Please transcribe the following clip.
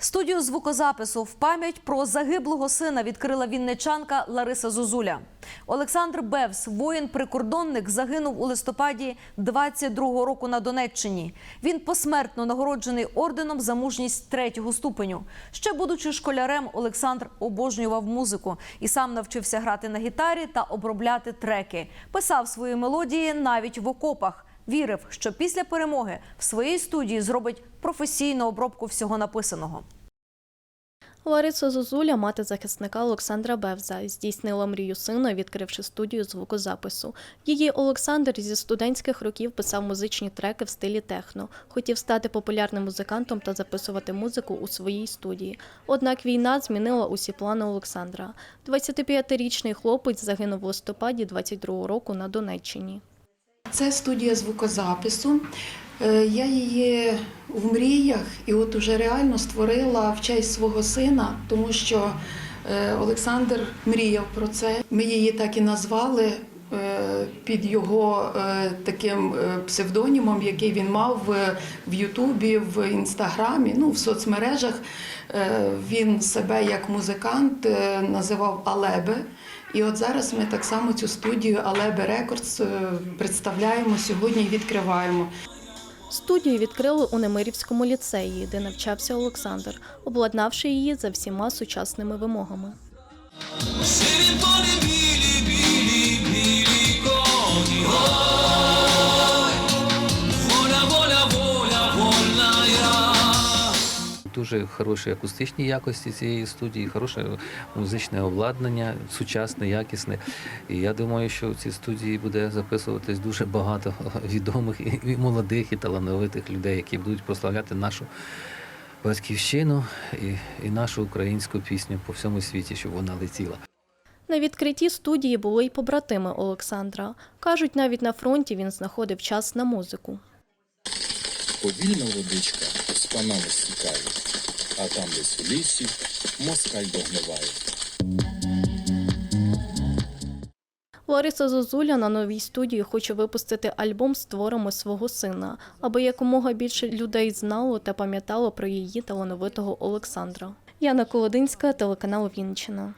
Студію звукозапису в пам'ять про загиблого сина відкрила вінничанка Лариса Зозуля. Олександр Бевс, воїн-прикордонник, загинув у листопаді 22-го року на Донеччині. Він посмертно нагороджений орденом за мужність третього ступеню. Ще будучи школярем, Олександр обожнював музику і сам навчився грати на гітарі та обробляти треки. Писав свої мелодії навіть в окопах. Вірив, що після перемоги в своїй студії зробить професійну обробку всього написаного. Лариса Зозуля, мати захисника Олександра Бевза, здійснила мрію сина, відкривши студію звукозапису. Її Олександр зі студентських років писав музичні треки в стилі техно, хотів стати популярним музикантом та записувати музику у своїй студії. Однак війна змінила усі плани Олександра. 25-річний хлопець загинув в листопаді 22-го року на Донеччині. Це студія звукозапису. Е, Я її в мріях і от уже реально створила в честь свого сина, тому що е, Олександр мріяв про це. Ми її так і назвали е, під його таким псевдонімом, який він мав в- Ютубі, в Інстаграмі, ну в соцмережах. Він себе як музикант називав Алебе. І от зараз ми так само цю студію Алебе Рекордс е, представляємо сьогодні і відкриваємо. Студію відкрили у Немирівському ліцеї, де навчався Олександр, обладнавши її за всіма сучасними вимогами. Дуже хороші акустичні якості цієї студії, хороше музичне обладнання, сучасне, якісне. І я думаю, що в цій студії буде записуватись дуже багато відомих і молодих, і талановитих людей, які будуть прославляти нашу батьківщину і, і нашу українську пісню по всьому світі, щоб вона летіла. На відкритті студії були й побратими Олександра. Кажуть, навіть на фронті він знаходив час на музику. Повільно водичка з панами стікає, а там десь у лісі москаль догниває. Лариса Зозуля на новій студії хоче випустити альбом з творами свого сина, аби якомога більше людей знало та пам'ятало про її талановитого Олександра. Яна Колодинська, телеканал Вінниччина.